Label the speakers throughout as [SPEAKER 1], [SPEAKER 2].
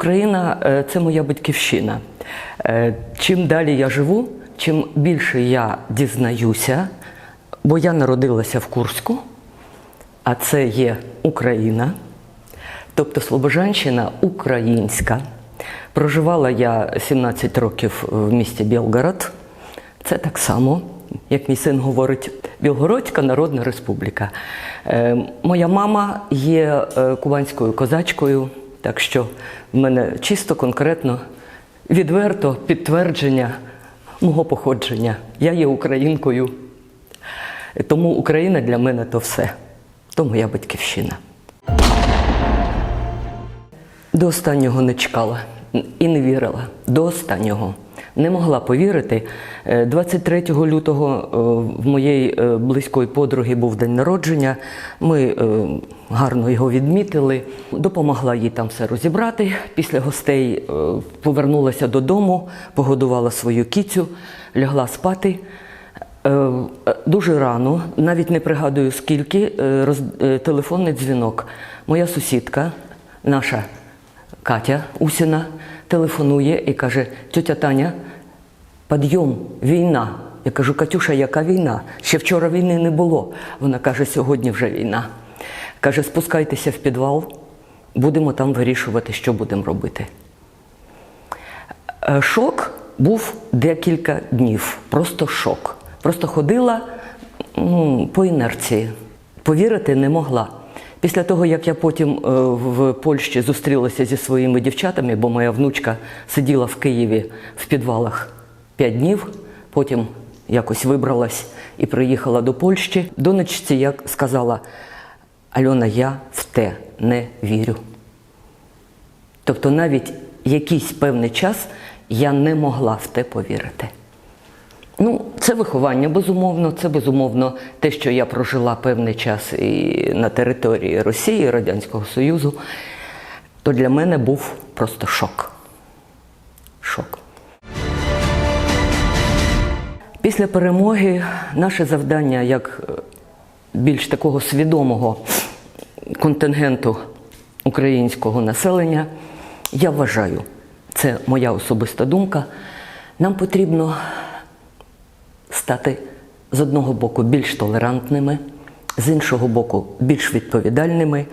[SPEAKER 1] Україна е, це моя батьківщина. Е, Чим далі я живу, чим більше я дізнаюся, бо я народилася в Курську, а це є Україна, тобто Слобожанщина українська. Проживала я 17 років в місті Білгород. Це так само, як мій син говорить, Білгородська Народна Республіка. Е, моя мама є кубанською козачкою, так що в мене чисто конкретно відверто підтвердження мого походження. Я є українкою. Тому Україна для мене то все. То моя батьківщина. До останнього не чекала і не вірила. До останнього. Не могла повірити. Е, 23 лютого е, в моєї е, близької подруги був день народження. Ми е, гарно його відмітили. Допомогла їй там все розібрати. Після гостей е, повернулася додому, погодувала свою кіцю, лягла спати. Е, е, Дуже рано, навіть не пригадую скільки, е, е, телефонний дзвінок. Моя сусідка, наша Катя Усіна, телефонує і каже: тетя Таня, підйом, війна. Я кажу, Катюша, яка війна? Ще вчора війни не було. Вона каже, сьогодні вже війна. Каже, спускайтеся в підвал, будемо там вирішувати, що будемо робити. Е, Шок був декілька днів. Просто шок. Просто ходила ну, по інерції. Повірити не могла. Pісля того, як я потім е, в Польщі зустрілася зі своїми дівчатами, бо моя внучка сиділа в Києві в підвалах 5 днів, потім якось вибралась і приїхала до Польщі. Донечці я сказала: Альона, я в те не вірю. Тобто навіть якийсь певний час я не могла в те повірити. Ну, це виховання, безумовно, це безумовно те, що я прожила певний час і на території Росії, Радянського Союзу, то для мене був просто шок. Шок. Після перемоги наше завдання як е, більш такого свідомого контингенту українського населення, я вважаю, це моя особиста думка, нам потрібно стати з одного боку більш толерантними, з іншого боку, більш відповідальними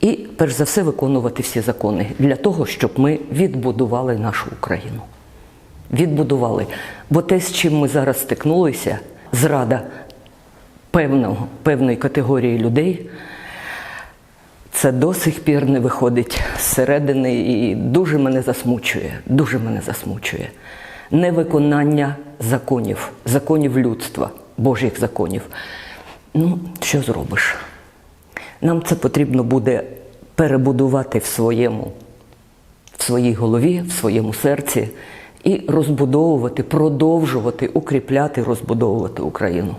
[SPEAKER 1] і, перш за все, виконувати всі закони для того, щоб ми відбудували нашу Україну. Відбудували. Бо те, з чим ми зараз стикнулися, зрада певного, певної категорії людей, це до сих пір не виходить зсередини і дуже мене засмучує. Дуже мене засмучує. Невиконання законів, законів людства, Божих законів. Ну, що зробиш? Нам це потрібно буде перебудувати в своєму, в своїй голові, в своєму серці і розбудовувати, продовжувати, укріпляти, розбудовувати Україну.